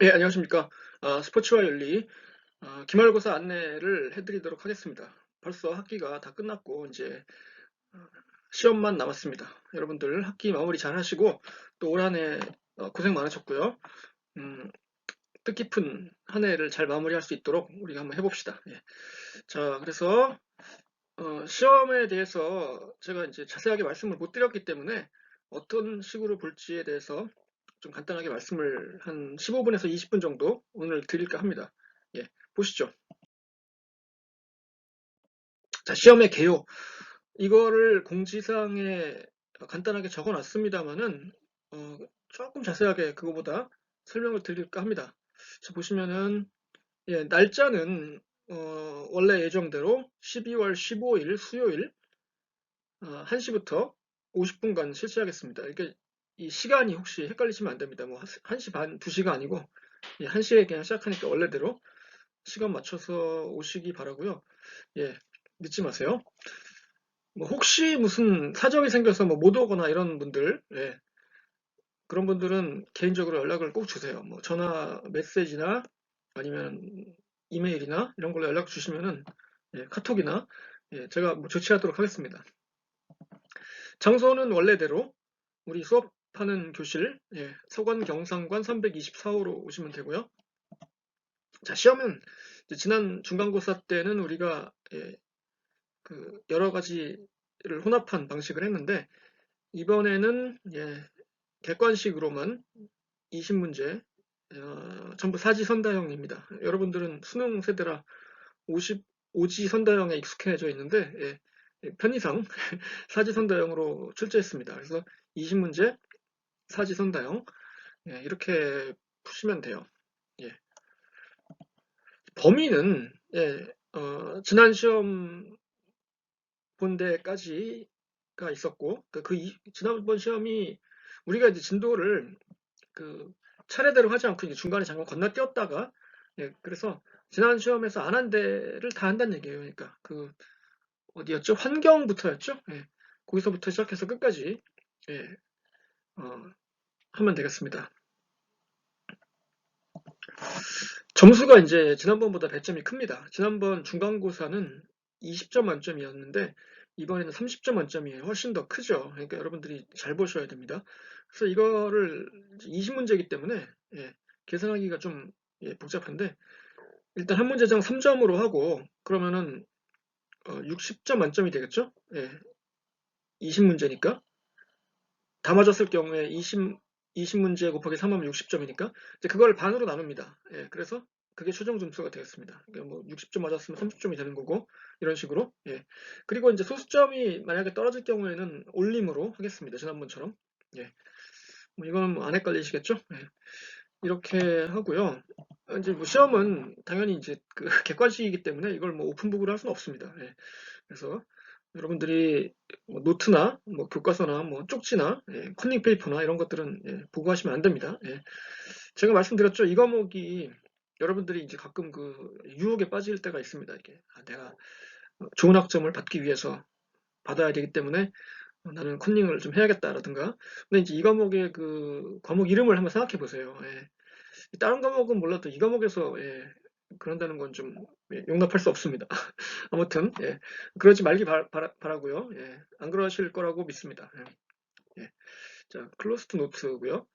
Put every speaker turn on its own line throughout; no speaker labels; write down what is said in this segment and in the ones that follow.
예, 안녕하십니까. 아, 스포츠와 윤리 아, 기말고사 안내를 해드리도록 하겠습니다. 벌써 학기가 다 끝났고 이제 어, 시험만 남았습니다. 여러분들 학기 마무리 잘 하시고 또 올 한해 어, 고생 많으셨고요. 음, 뜻깊은 한 해를 잘 마무리할 수 있도록 우리가 한번 해봅시다. 예. 자, 그래서 어, 시험에 대해서 제가 이제 자세하게 말씀을 못 드렸기 때문에 어떤 식으로 볼지에 대해서 좀 간단하게 말씀을 한 15분에서 20분 정도 오늘 드릴까 합니다. 예, 보시죠. 자, 시험의 개요. 이거를 공지사항에 간단하게 적어 놨습니다만은, 어, 조금 자세하게 그거보다 설명을 드릴까 합니다. 자, 보시면은, 예, 날짜는, 어, 원래 예정대로 12월 15일 수요일, 어, 1시부터 50분간 실시하겠습니다. 이게 이 시간이 혹시 헷갈리시면 안 됩니다. 뭐 1시 반, 2시가 아니고 1시에 그냥 시작하니까 원래대로 시간 맞춰서 오시기 바라고요. 예, 늦지 마세요. 뭐 혹시 무슨 사정이 생겨서 뭐 못 오거나 이런 분들, 예, 그런 분들은 개인적으로 연락을 꼭 주세요. 뭐 전화, 메시지나 아니면 이메일이나 이런 걸로 연락 주시면은 예, 카톡이나 예, 제가 뭐 조치하도록 하겠습니다. 장소는 원래대로 우리 수업 하는 교실 예, 서관 경상관 324호로 오시면 되고요. 자 시험은 지난 중간고사 때는 우리가 예, 그 여러 가지를 혼합한 방식을 했는데 이번에는 예, 객관식으로만 20문제 어, 전부 사지선다형입니다. 여러분들은 수능 세대라 50 오지선다형에 익숙해져 있는데 예, 편의상 사지선다형으로 출제했습니다. 그래서 20문제 사지선다형 예, 이렇게 푸시면 돼요. 예. 범위는 예, 어, 지난 시험 본 데까지가 있었고 그, 그 이, 지난번 시험이 우리가 이제 진도를 그 차례대로 하지 않고 중간에 잠깐 건너뛰었다가 예, 그래서 지난 시험에서 안 한 데를 다 한다는 얘기예요. 그러니까 그 어디였죠? 환경부터였죠? 예, 거기서부터 시작해서 끝까지 예, 어, 하면 되겠습니다. 점수가 이제 지난번보다 배점이 큽니다. 지난번 중간고사는 20점 만점이었는데 이번에는 30점 만점이에요. 훨씬 더 크죠. 그러니까 여러분들이 잘 보셔야 됩니다. 그래서 이거를 20문제이기 때문에 예, 계산하기가 좀 예, 복잡한데 일단 한 문제당 3점으로 하고 그러면은 어, 60점 만점이 되겠죠? 예, 20문제니까 다 맞았을 경우에 20, 20문제 곱하기 3하면 60점이니까 이제 그걸 반으로 나눕니다. 예, 그래서 그게 최종 점수가 되겠습니다. 그러니까 뭐 60점 맞았으면 30점이 되는 거고 이런 식으로 예. 그리고 이제 소수점이 만약에 떨어질 경우에는 올림으로 하겠습니다. 지난번처럼 예. 뭐 이거는 뭐안 헷갈리시겠죠? 예. 이렇게 하고요. 이제 뭐 시험은 당연히 이제 그 객관식이기 때문에 이걸 뭐 오픈북으로 할 수는 없습니다. 예. 그래서 여러분들이 뭐 노트나 뭐 교과서나 뭐 쪽지나 예, 컨닝 페이퍼나 이런 것들은 예, 보고 하시면 안 됩니다. 예. 제가 말씀드렸죠. 이 과목이 여러분들이 이제 가끔 그 유혹에 빠질 때가 있습니다. 이게 아, 내가 좋은 학점을 받기 위해서 받아야 되기 때문에 나는 컨닝을 좀 해야겠다라든가. 근데 이제 이 과목의 그 과목 이름을 한번 생각해 보세요. 예. 다른 과목은 몰라도 이 과목에서 예, 그런다는 건좀 예, 용납할 수 없습니다. 아무튼 예, 그러지 말기 바, 라고요 예, 안 그러실 거라고 믿습니다. 예, 예. 자, 클로스트 노트고요.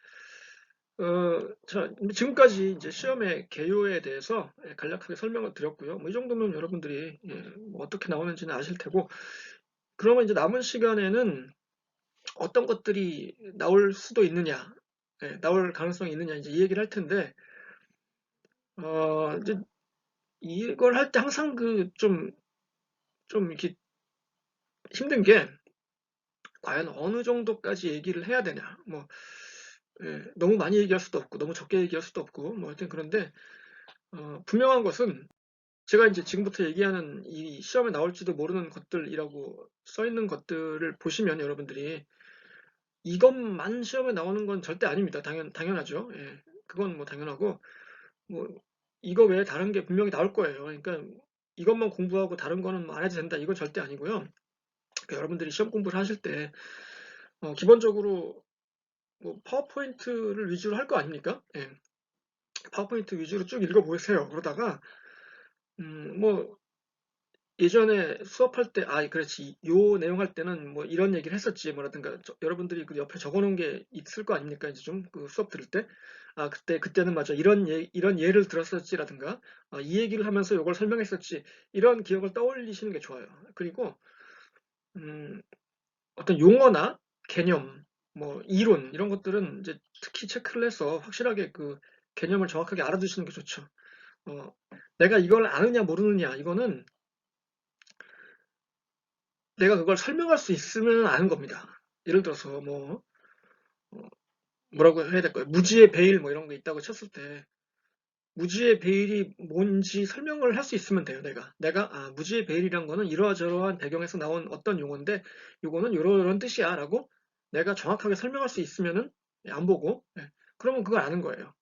어, 자, 지금까지 이제 시험의 개요에 대해서 예, 간략하게 설명을 드렸고요. 뭐 이 정도면 여러분들이 예, 뭐 어떻게 나오는지는 아실 테고, 그러면 이제 남은 시간에는 어떤 것들이 나올 수도 있느냐, 예, 나올 가능성이 있느냐 이제 이 얘기를 할 텐데, 어, 이제 이걸 할 때 항상 그 좀, 좀 이렇게 힘든 게 과연 어느 정도까지 얘기를 해야 되냐. 뭐, 예, 너무 많이 얘기할 수도 없고, 너무 적게 얘기할 수도 없고, 뭐 하여튼 그런데, 어, 분명한 것은 제가 이제 지금부터 얘기하는 이 시험에 나올지도 모르는 것들이라고 써 있는 것들을 보시면 여러분들이 이것만 시험에 나오는 건 절대 아닙니다. 당연, 당연하죠. 예, 그건 뭐 당연하고, 뭐 이거 외에 다른 게 분명히 나올 거예요. 그러니까 이것만 공부하고 다른 거는 뭐안 해도 된다. 이건 절대 아니고요. 그러니까 여러분들이 시험 공부를 하실 때 어, 기본적으로 뭐 파워포인트를 위주로 할 거 아닙니까? 예. 파워포인트 위주로 쭉 읽어보세요. 그러다가 음, 뭐 예전에 수업할 때, 아, 그렇지. 요 내용 할 때는 뭐 이런 얘기를 했었지. 뭐라든가, 저- 여러분들이 그 옆에 적어 놓은 게 있을 거 아닙니까? 이제 좀 그 수업 들을 때. 아, 그때, 그때는 맞아. 이런 예, 이런 예를 들었었지라든가, 아, 이 얘기를 하면서 요걸 설명했었지. 이런 기억을 떠올리시는 게 좋아요. 그리고, 음, 어떤 용어나 개념, 뭐, 이론, 이런 것들은 이제 특히 체크를 해서 확실하게 그 개념을 정확하게 알아두시는 게 좋죠. 어, 내가 이걸 아느냐 모르느냐, 이거는 내가 그걸 설명할 수 있으면 아는 겁니다. 예를 들어서 뭐 어, 뭐라고 해야 될까요? 무지의 베일 뭐 이런 게 있다고 쳤을 때 무지의 베일이 뭔지 설명을 할 수 있으면 돼요. 내가 내가 아 무지의 베일이란 거는 이러저러한 배경에서 나온 어떤 용어인데 요거는 요런 뜻이야라고 내가 정확하게 설명할 수 있으면은 안 보고 예, 그러면 그걸 아는 거예요.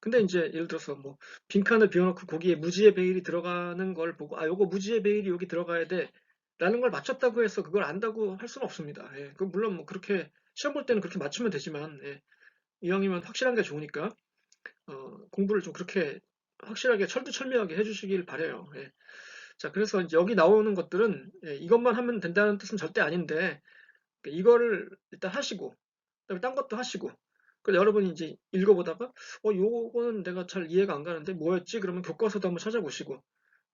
근데 이제 예를 들어서 뭐 빈칸을 비워놓고 거기에 무지의 베일이 들어가는 걸 보고 아 요거 무지의 베일이 여기 들어가야 돼 라는 걸 맞췄다고 해서 그걸 안다고 할 수는 없습니다. 예, 그 물론 뭐 그렇게 시험 볼 때는 그렇게 맞추면 되지만 예, 이왕이면 확실한 게 좋으니까 어, 공부를 좀 그렇게 확실하게 철두철미하게 해주시길 바래요. 예. 자, 그래서 여기 나오는 것들은 예, 이것만 하면 된다는 뜻은 절대 아닌데 그러니까 이거를 일단 하시고 그다음에 딴 것도 하시고 그 여러분이 이제 읽어보다가 어 요거는 내가 잘 이해가 안 가는데 뭐였지? 그러면 교과서도 한번 찾아보시고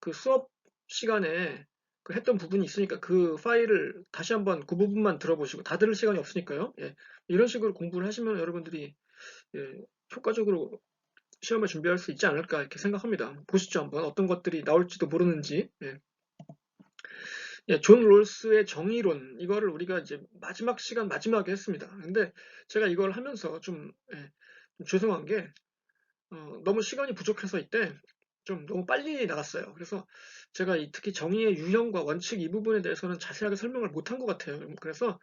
그 수업 시간에 그 했던 부분이 있으니까 그 파일을 다시 한번 그 부분만 들어보시고 다 들을 시간이 없으니까요. 예. 이런 식으로 공부를 하시면 여러분들이 예, 효과적으로 시험을 준비할 수 있지 않을까 이렇게 생각합니다. 보시죠 한번 어떤 것들이 나올지도 모르는지. 예. 예, 존 롤스의 정의론 이거를 우리가 이제 마지막 시간 마지막에 했습니다. 근데 제가 이걸 하면서 좀, 예, 좀 죄송한 게 어, 너무 시간이 부족해서 이때 좀 너무 빨리 나갔어요. 그래서 제가 이 특히 정의의 유형과 원칙 이 부분에 대해서는 자세하게 설명을 못한 것 같아요. 그래서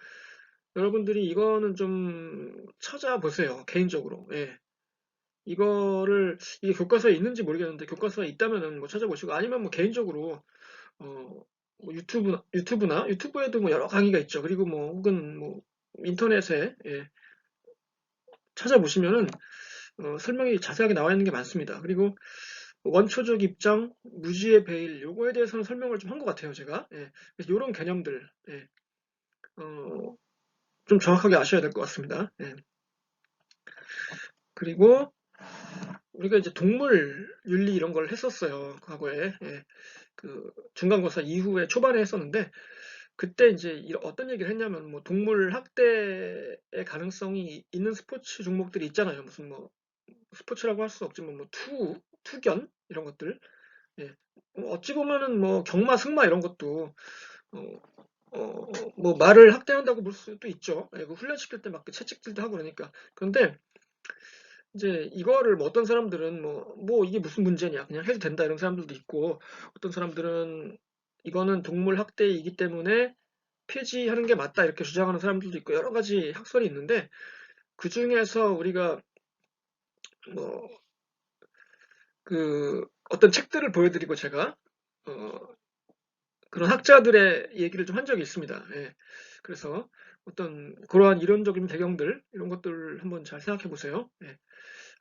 여러분들이 이거는 좀 찾아보세요. 개인적으로. 예. 이거를 이게 교과서에 있는지 모르겠는데 교과서에 있다면은 뭐 찾아보시고 아니면 뭐 개인적으로 어, 뭐 유튜브 유튜브나 유튜브에도 뭐 여러 강의가 있죠. 그리고 뭐 혹은 뭐 인터넷에 예, 찾아보시면은 어, 설명이 자세하게 나와 있는 게 많습니다. 그리고 원초적 입장, 무지의 베일 요거에 대해서는 설명을 좀 한 것 같아요. 제가 예, 그래서 이런 개념들 예, 어, 좀 정확하게 아셔야 될 것 같습니다. 예. 그리고 우리가 이제 동물 윤리 이런 걸 했었어요. 과거에. 예. 그 중간고사 이후에 초반에 했었는데 그때 이제 어떤 얘기를 했냐면 뭐 동물 학대의 가능성이 있는 스포츠 종목들이 있잖아요. 무슨 뭐 스포츠라고 할 수 없지만 뭐 투, 투견 이런 것들. 예. 뭐 어찌 보면은 뭐 경마, 승마 이런 것도 어, 어, 뭐 말을 학대한다고 볼 수도 있죠. 예, 그 훈련시킬 때 막 채찍질도 하고 그러니까. 그런데 이제 이거를 뭐 어떤 사람들은 뭐, 뭐 이게 무슨 문제냐. 그냥 해도 된다 이런 사람들도 있고 어떤 사람들은 이거는 동물 학대이기 때문에 폐지하는 게 맞다 이렇게 주장하는 사람들도 있고 여러 가지 학설이 있는데 그 중에서 우리가 뭐 그 어떤 책들을 보여드리고 제가 어 그런 학자들의 얘기를 좀 한 적이 있습니다. 예. 그래서 어떤 그러한 이론적인 배경들 이런 것들을 한번 잘 생각해 보세요. 예.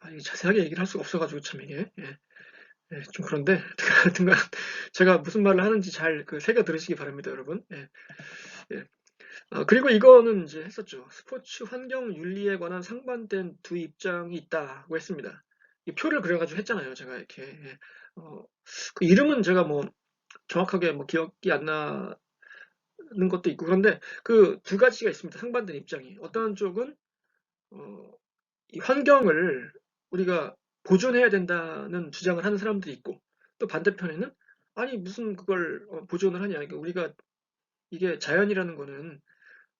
아, 자세하게 얘기를 할 수가 없어가지고 참 이게 예. 예, 좀 그런데 하여튼간 제가 무슨 말을 하는지 잘 그 새겨 들으시기 바랍니다, 여러분. 예. 예. 아, 그리고 이거는 이제 했었죠. 스포츠 환경 윤리에 관한 상반된 두 입장이 있다고 했습니다. 이 표를 그려가지고 했잖아요, 제가 이렇게. 예. 어, 그 이름은 제가 뭐 정확하게 뭐 기억이 안 나는 것도 있고 그런데 그 두 가지가 있습니다. 상반된 입장이. 어떤 쪽은 어, 이 환경을 우리가 보존해야 된다는 주장을 하는 사람들이 있고 또 반대편에는 아니 무슨 그걸 어, 보존을 하냐. 그러니까 우리가 이게 자연이라는 거는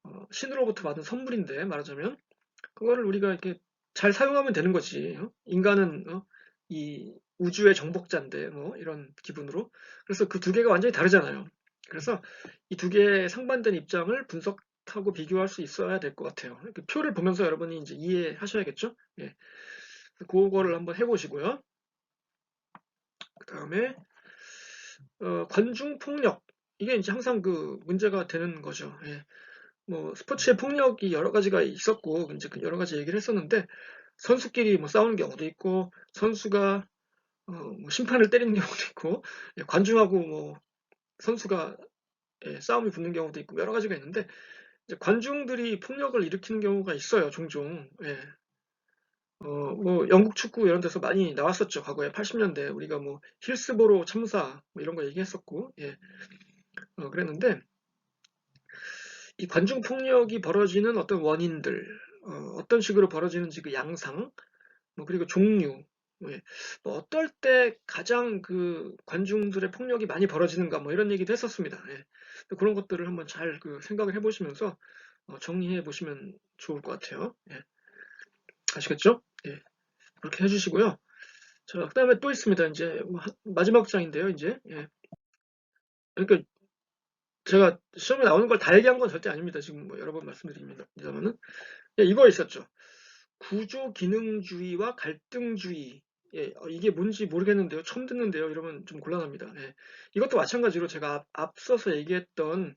어, 신으로부터 받은 선물인데 말하자면 그거를 우리가 이렇게 잘 사용하면 되는 거지. 어? 인간은 어? 이 우주의 정복자인데 뭐 이런 기분으로. 그래서 그 두 개가 완전히 다르잖아요. 그래서 이 두 개의 상반된 입장을 분석하고 비교할 수 있어야 될 것 같아요. 그 표를 보면서 여러분이 이제 이해하셔야겠죠. 예. 그거를 한번 해보시고요. 그 다음에 어, 관중 폭력 이게 이제 항상 그 문제가 되는 거죠. 예. 뭐 스포츠의 폭력이 여러 가지가 있었고 이제 그 여러 가지 얘기를 했었는데 선수끼리 뭐 싸우는 경우도 있고 선수가 어, 뭐 심판을 때리는 경우도 있고 예, 관중하고 뭐 선수가 예, 싸움이 붙는 경우도 있고 여러 가지가 있는데 관중들이 폭력을 일으키는 경우가 있어요 종종 예. 어, 뭐 영국 축구 이런 데서 많이 나왔었죠 과거에 80년대 우리가 뭐 힐스보로 참사 뭐 이런 거 얘기했었고 예. 어, 그랬는데 이 관중 폭력이 벌어지는 어떤 원인들 어, 떤 식으로 벌어지는지 그 양상 뭐 그리고 종류 예. 뭐 어떨 때 가장 그 관중들의 폭력이 많이 벌어지는가 뭐 이런 얘기도 했었습니다. 예. 그런 것들을 한번 잘 그 생각을 해보시면서 어, 정리해 보시면 좋을 것 같아요. 예. 아시겠죠? 예. 그렇게 해주시고요. 자, 그 다음에 또 있습니다. 이제 뭐 마지막 장인데요. 이제 예. 그러니까 제가 시험에 나오는 걸 다 얘기한 건 절대 아닙니다. 지금 뭐 여러 번 말씀드립니다만은 예, 이거 있었죠. 구조 기능주의와 갈등주의 예, 어, 이게 뭔지 모르겠는데요. 처음 듣는데요. 이러면 좀 곤란합니다. 예. 이것도 마찬가지로 제가 앞, 서서 얘기했던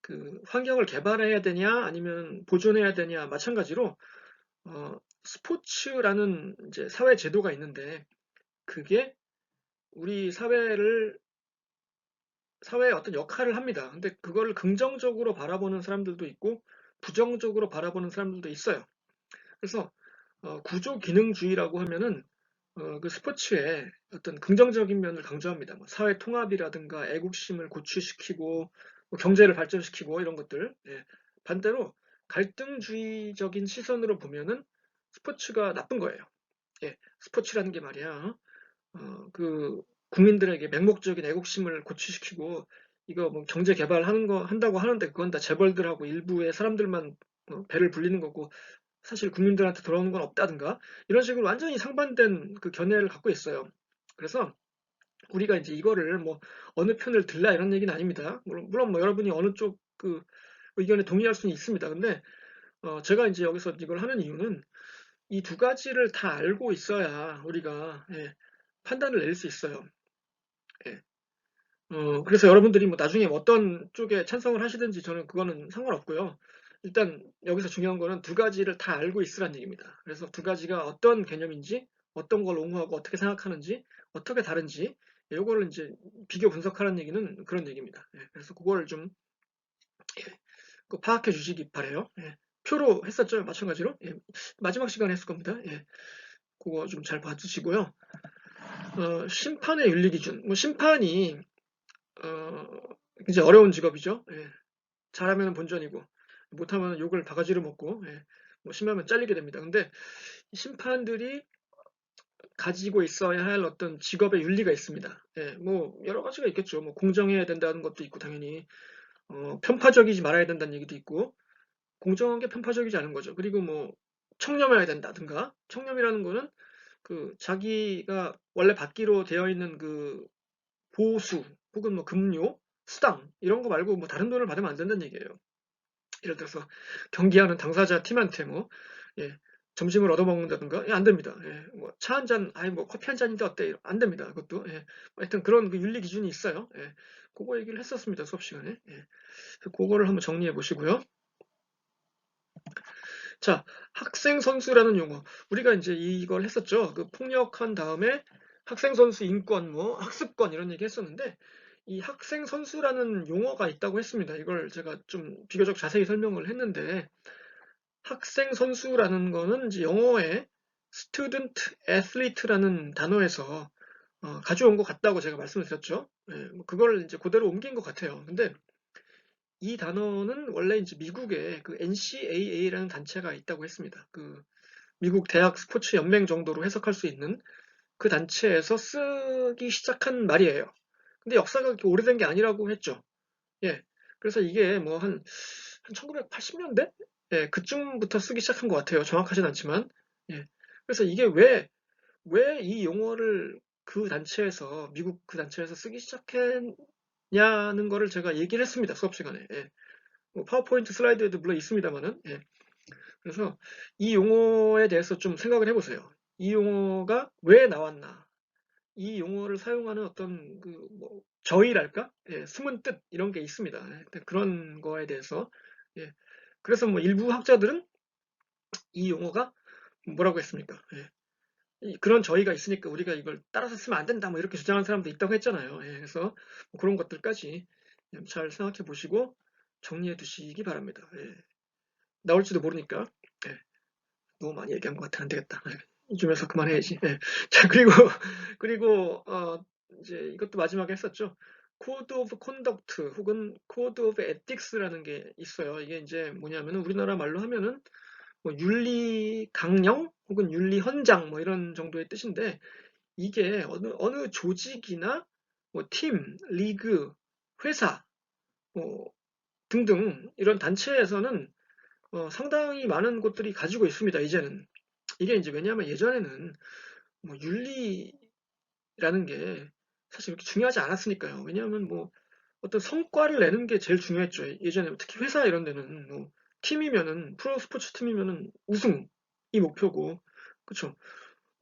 그 환경을 개발해야 되냐 아니면 보존해야 되냐 마찬가지로 어, 스포츠라는 이제 사회 제도가 있는데 그게 우리 사회를 사회에 어떤 역할을 합니다. 근데 그걸 긍정적으로 바라보는 사람들도 있고 부정적으로 바라보는 사람들도 있어요. 그래서 어, 구조 기능주의라고 하면은 어, 그 스포츠의 어떤 긍정적인 면을 강조합니다. 뭐 사회 통합이라든가 애국심을 고취시키고 뭐 경제를 발전시키고 이런 것들. 예. 반대로 갈등주의적인 시선으로 보면은 스포츠가 나쁜 거예요. 예. 스포츠라는 게 말이야. 어, 그 국민들에게 맹목적인 애국심을 고취시키고 이거 뭐 경제 개발하는 거 한다고 하는데 그건 다 재벌들하고 일부의 사람들만 어, 배를 불리는 거고 사실 국민들한테 돌아오는 건 없다든가 이런 식으로 완전히 상반된 그 견해를 갖고 있어요. 그래서 우리가 이제 이거를 뭐 어느 편을 들라 이런 얘기는 아닙니다. 물론, 물론 뭐 여러분이 어느 쪽 그 의견에 동의할 수는 있습니다. 근데 어 제가 이제 여기서 이걸 하는 이유는 이 두 가지를 다 알고 있어야 우리가 예, 판단을 낼 수 있어요. 예. 어, 그래서 여러분들이 뭐 나중에 어떤 쪽에 찬성을 하시든지 저는 그거는 상관없고요. 일단 여기서 중요한 거는 두 가지를 다 알고 있으란 얘기입니다. 그래서 두 가지가 어떤 개념인지, 어떤 걸 옹호하고 어떻게 생각하는지, 어떻게 다른지, 이거를 이제 비교 분석하는 얘기는 그런 얘기입니다. 예, 그래서 그거를 좀 예, 그 파악해 주시기 바래요. 예, 표로 했었죠, 마찬가지로. 예, 마지막 시간에 했을 겁니다. 예, 그거 좀 잘 봐주시고요. 어, 심판의 윤리 기준. 뭐 심판이 어, 이제 어려운 직업이죠. 예. 잘하면 본전이고 못하면 욕을 바가지로 먹고 예. 뭐 심하면 잘리게 됩니다. 근데 심판들이 가지고 있어야 할 어떤 직업의 윤리가 있습니다. 예. 뭐 여러 가지가 있겠죠. 뭐 공정해야 된다는 것도 있고 당연히 어, 편파적이지 말아야 된다는 얘기도 있고 공정한 게 편파적이지 않은 거죠. 그리고 뭐 청렴해야 된다든가 청렴이라는 거는 그 자기가 원래 받기로 되어 있는 그 보수 혹은 뭐 급료, 수당 이런 거 말고 뭐 다른 돈을 받으면 안 된다는 얘기예요. 예를 들어서 경기하는 당사자 팀한테 뭐 예, 점심을 얻어먹는다든가 예, 안 됩니다. 예, 뭐 차 한 잔, 아니 뭐 커피 한 잔인데 어때? 안 됩니다. 그것도 예, 뭐 하여튼 그런 그 윤리 기준이 있어요. 예, 그거 얘기를 했었습니다 수업 시간에. 예, 그거를 한번 정리해 보시고요. 자, 학생 선수라는 용어. 우리가 이제 이걸 했었죠. 그 폭력한 다음에 학생 선수 인권, 뭐 학습권 이런 얘기 했었는데 이 학생 선수라는 용어가 있다고 했습니다. 이걸 제가 좀 비교적 자세히 설명을 했는데 학생 선수라는 거는 이제 영어의 student athlete라는 단어에서 어, 가져온 것 같다고 제가 말씀을 드렸죠. 예, 뭐 그걸 이제 그대로 옮긴 것 같아요. 근데 이 단어는 원래 이제 미국에 그 NCAA라는 단체가 있다고 했습니다. 그 미국 대학 스포츠 연맹 정도로 해석할 수 있는 그 단체에서 쓰기 시작한 말이에요. 근데 역사가 그렇게 오래된 게 아니라고 했죠. 예. 그래서 이게 뭐 한, 한 1980년대? 예, 그쯤부터 쓰기 시작한 것 같아요. 정확하진 않지만. 예. 그래서 이게 왜, 왜 이 용어를 그 단체에서, 미국 그 단체에서 쓰기 시작했, 냐는 거를 제가 얘기를 했습니다. 수업 시간에. 예. 뭐 파워포인트 슬라이드에도 물론 있습니다만은. 예. 그래서 이 용어에 대해서 좀 생각을 해보세요. 이 용어가 왜 나왔나? 이 용어를 사용하는 어떤 그 뭐 저의랄까? 예, 숨은 뜻 이런 게 있습니다. 예, 그런 거에 대해서 예. 그래서 뭐 일부 학자들은 이 용어가 뭐라고 했습니까? 예. 이- 그런 저희가 있으니까 우리가 이걸 따라서 쓰면 안 된다 뭐 이렇게 주장하는 사람도 있다고 했잖아요. 예, 그래서 뭐 그런 것들까지 잘 생각해 보시고 정리해 두시기 바랍니다. 예. 나올지도 모르니까 예. 너무 많이 얘기한 것 같아 안 되겠다. 예. 이쯤에서 그만해야지. 예. 자 그리고 그리고 어, 이제 이것도 마지막에 했었죠. 코드 오브 콘덕트 혹은 코드 오브 에틱스라는 게 있어요. 이게 이제 뭐냐면은 우리나라 말로 하면은 뭐 윤리 강령 혹은 윤리 헌장 뭐 이런 정도의 뜻인데 이게 어느 어느 조직이나 뭐 팀, 리그, 회사 뭐 등등 이런 단체에서는 어, 상당히 많은 곳들이 가지고 있습니다. 이제는 이게 이제 왜냐하면 예전에는 뭐 윤리라는 게 사실 그렇게 중요하지 않았으니까요. 왜냐하면 뭐 어떤 성과를 내는 게 제일 중요했죠. 예전에 특히 회사 이런 데는 뭐 팀이면은 프로 스포츠 팀이면은 우승이 목표고 그쵸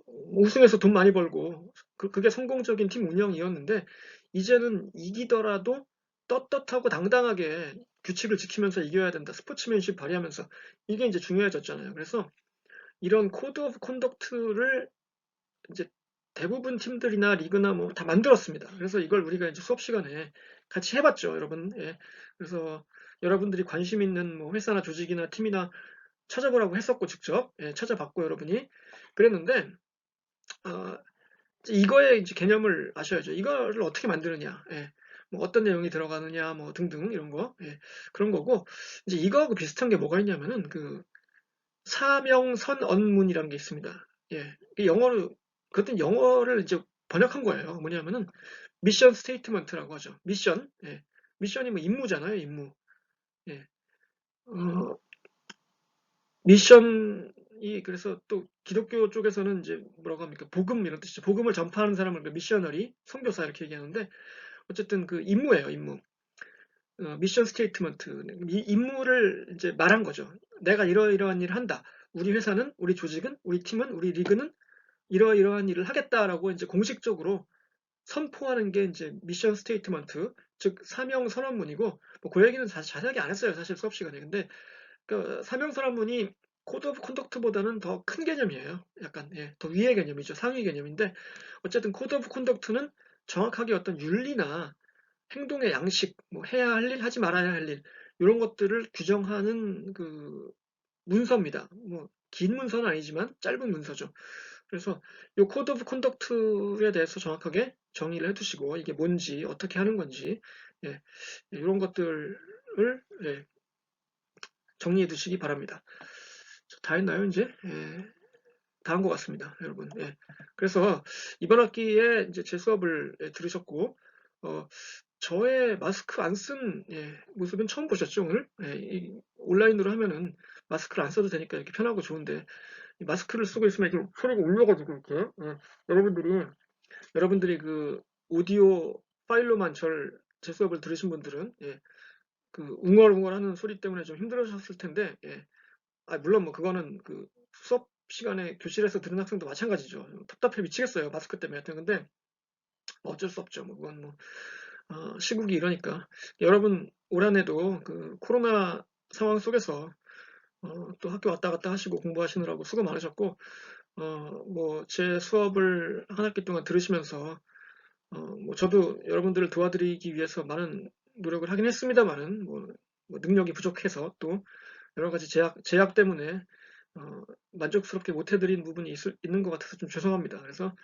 우승해서 돈 많이 벌고 그, 그게 성공적인 팀 운영이었는데 이제는 이기더라도 떳떳하고 당당하게 규칙을 지키면서 이겨야 된다. 스포츠맨십 발휘하면서 이게 이제 중요해졌잖아요. 그래서 이런 코드 오브 컨덕트를 이제 대부분 팀들이나 리그나 뭐 다 만들었습니다. 그래서 이걸 우리가 이제 수업 시간에 같이 해봤죠, 여러분. 예. 그래서 여러분들이 관심 있는 뭐 회사나 조직이나 팀이나 찾아보라고 했었고 직접 예, 찾아봤고 여러분이 그랬는데 어, 이거의 이제 개념을 아셔야죠. 이거를 어떻게 만드느냐, 예. 뭐 어떤 내용이 들어가느냐, 뭐 등등 이런 거 예, 그런 거고 이제 이거하고 비슷한 게 뭐가 있냐면은 그 사명선 언문이라는 게 있습니다. 예, 영어로 그것도 영어를 이제 번역한 거예요. 뭐냐면은 미션 스테이트먼트라고 하죠. 미션, 예, 미션이 뭐 임무잖아요, 임무. 예, 어, 미션이 그래서 또 기독교 쪽에서는 이제 뭐라고 합니까? 복음 이런 뜻이죠. 복음을 전파하는 사람을 그 미셔너리, 선교사 이렇게 얘기하는데 어쨌든 그 임무예요, 임무. 어, 미션 스테이트먼트. 이 임무를 이제 말한 거죠. 내가 이러이러한 일을 한다. 우리 회사는, 우리 조직은, 우리 팀은, 우리 리그는 이러이러한 일을 하겠다라고 이제 공식적으로 선포하는 게 이제 미션 스테이트먼트, 즉 사명 선언문이고 뭐 그 얘기는 자, 자세하게 안 했어요, 사실 수업 시간에. 근데 그 사명 선언문이 코드 오브 컨덕트보다는 더 큰 개념이에요. 약간 예, 더 위의 개념이죠. 상위 개념인데 어쨌든 코드 오브 컨덕트는 정확하게 어떤 윤리나 행동의 양식, 뭐 해야 할 일, 하지 말아야 할 일, 이런 것들을 규정하는 그 문서입니다. 뭐 긴 문서는 아니지만 짧은 문서죠. 그래서 이 코드 오브 컨덕트에 대해서 정확하게 정의를 해두시고 이게 뭔지 어떻게 하는 건지 예, 이런 것들을 예, 정리해 두시기 바랍니다. 다 했나요 이제? 예, 다 한 것 같습니다, 여러분. 예. 그래서 이번 학기에 이제 제 수업을 예, 들으셨고 어, 저의 마스크 안쓴 모습은 처음 보셨죠 오늘? 예, 온라인으로 하면은 마스크를 안 써도 되니까 이렇게 편하고 좋은데 마스크를 쓰고 있으면 이렇게 소리가 울려가지고 이렇게 예, 여러분들이 여러분들이 그 오디오 파일로만 절 제 수업을 들으신 분들은 예, 그 웅얼웅얼하는 소리 때문에 좀 힘들으셨을 텐데 예, 아, 물론 뭐 그거는 그 수업 시간에 교실에서 들은 학생도 마찬가지죠. 답답해 미치겠어요 마스크 때문에 하여튼 근데 뭐 어쩔 수 없죠. 뭐 그건 뭐 어, 시국이 이러니까 여러분 올 한해도 그 코로나 상황 속에서 어, 또 학교 왔다 갔다 하시고 공부하시느라고 수고 많으셨고 어, 뭐 제 수업을 한 학기 동안 들으시면서 어, 뭐 저도 여러분들을 도와드리기 위해서 많은 노력을 하긴 했습니다만은 뭐, 뭐 능력이 부족해서 또 여러 가지 제약 제약 때문에 어, 만족스럽게 못 해드린 부분이 있, 있는 것 같아서 좀 죄송합니다. 그래서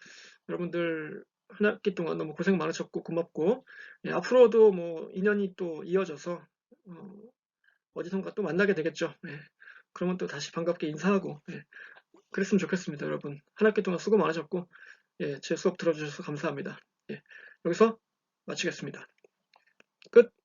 여러분들 한 학기 동안 너무 고생 많으셨고 고맙고 예, 앞으로도 뭐 인연이 또 이어져서 어, 디선가 또 만나게 되겠죠. 예, 그러면 또 다시 반갑게 인사하고 예, 그랬으면 좋겠습니다, 여러분. 한 학기 동안 수고 많으셨고 예, 제 수업 들어주셔서 감사합니다. 예, 여기서 마치겠습니다. 끝.